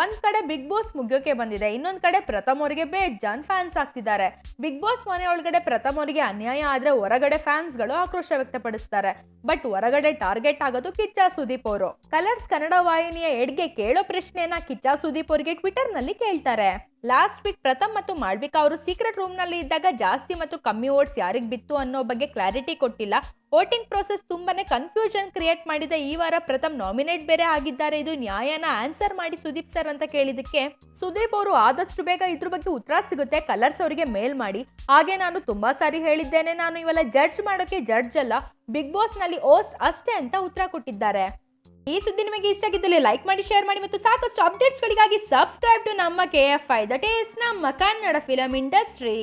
ಒಂದ್ ಕಡೆ big boss ಮುಗಿಯೋಕೆ ಬಂದಿದೆ, ಇನ್ನೊಂದ್ ಕಡೆ ಪ್ರಥಮ್ ಅವರಿಗೆ ಬೇಜಾನ್ ಫ್ಯಾನ್ಸ್ ಆಗ್ತಿದ್ದಾರೆ. ಬಿಗ್ ಬಾಸ್ ಮನೆ ಒಳಗಡೆ ಪ್ರಥಮ್ ಅವರಿಗೆ ಅನ್ಯಾಯ ಆದ್ರೆ ಹೊರಗಡೆ ಫ್ಯಾನ್ಸ್ಗಳು ಆಕ್ರೋಶ ವ್ಯಕ್ತಪಡಿಸ್ತಾರೆ. ಬಟ್ ಹೊರಗಡೆ ಟಾರ್ಗೆಟ್ ಆಗೋದು ಕಿಚ್ಚ ಸುದೀಪ್ ಅವರು. ಕಲರ್ಸ್ ಕನ್ನಡ ವಾಹಿನಿಯ ಎಡ್ಗೆ ಕೇಳೋ ಪ್ರಶ್ನೆಯನ್ನ ಕಿಚ್ಚ ಸುದೀಪ್ ಅವರಿಗೆ ಟ್ವಿಟರ್ನಲ್ಲಿ ಕೇಳ್ತಾರೆ. ಲಾಸ್ಟ್ ವೀಕ್ ಪ್ರಥಮ್ ಮತ್ತು ಮಾಳ್ವಿಕಾ ಅವರು ಸೀಕ್ರೆಟ್ ರೂಮ್ನಲ್ಲಿ ಇದ್ದಾಗ ಜಾಸ್ತಿ ಮತ್ತು ಕಮ್ಮಿ ಓಟ್ಸ್ ಯಾರಿಗ್ ಬಿತ್ತು ಅನ್ನೋ ಬಗ್ಗೆ ಕ್ಲಾರಿಟಿ ಕೊಟ್ಟಿಲ್ಲ. ವೋಟಿಂಗ್ ಪ್ರೋಸೆಸ್ ತುಂಬಾನೇ ಕನ್ಫ್ಯೂಷನ್ ಕ್ರಿಯೇಟ್ ಮಾಡಿದ. ಈ ವಾರ ಪ್ರಥಮ್ ನಾಮಿನೇಟ್ ಬೇರೆ ಆಗಿದ್ದಾರೆ. ಇದು ನ್ಯಾಯನ ಆನ್ಸರ್ ಮಾಡಿ ಸುದೀಪ್ ಸರ್ ಅಂತ ಕೇಳಿದಕ್ಕೆ ಸುದೀಪ್ ಅವರು ಆದಷ್ಟು ಬೇಗ ಇದ್ರ ಬಗ್ಗೆ ಉತ್ತರ ಸಿಗುತ್ತೆ. ಕಲರ್ಸ್ ಅವರಿಗೆ ಮೇಲ್ ಮಾಡಿ. ಹಾಗೆ ನಾನು ತುಂಬಾ ಸಾರಿ ಹೇಳಿದ್ದೇನೆ. ನಾನು ಇವೆಲ್ಲ ಜಡ್ಜ್ ಮಾಡೋಕೆ ಜಡ್ಜ್ ಅಲ್ಲ. ಬಿಗ್ ಬಾಸ್ನಲ್ಲಿ ಓಸ್ಟ್ ಅಷ್ಟೇ ಅಂತ ಉತ್ತರ ಕೊಟ್ಟಿದ್ದಾರೆ. ಈ ಸುದ್ದಿ ನಿಮಗೆ ಇಷ್ಟ ಆಗಿದ್ದಲ್ಲಿ ಲೈಕ್ ಮಾಡಿ ಶೇರ್ ಮಾಡಿ ಮತ್ತು ಸಾಕಷ್ಟು ಅಪ್ಡೇಟ್ಸ್ಗಳಿಗಾಗಿ ಸಬ್ಸ್ಕ್ರೈಬ್ ಟು ನಮ್ಮ K F I that is ನಮ್ಮ ಕನ್ನಡ ಫಿಲಂ ಇಂಡಸ್ಟ್ರಿ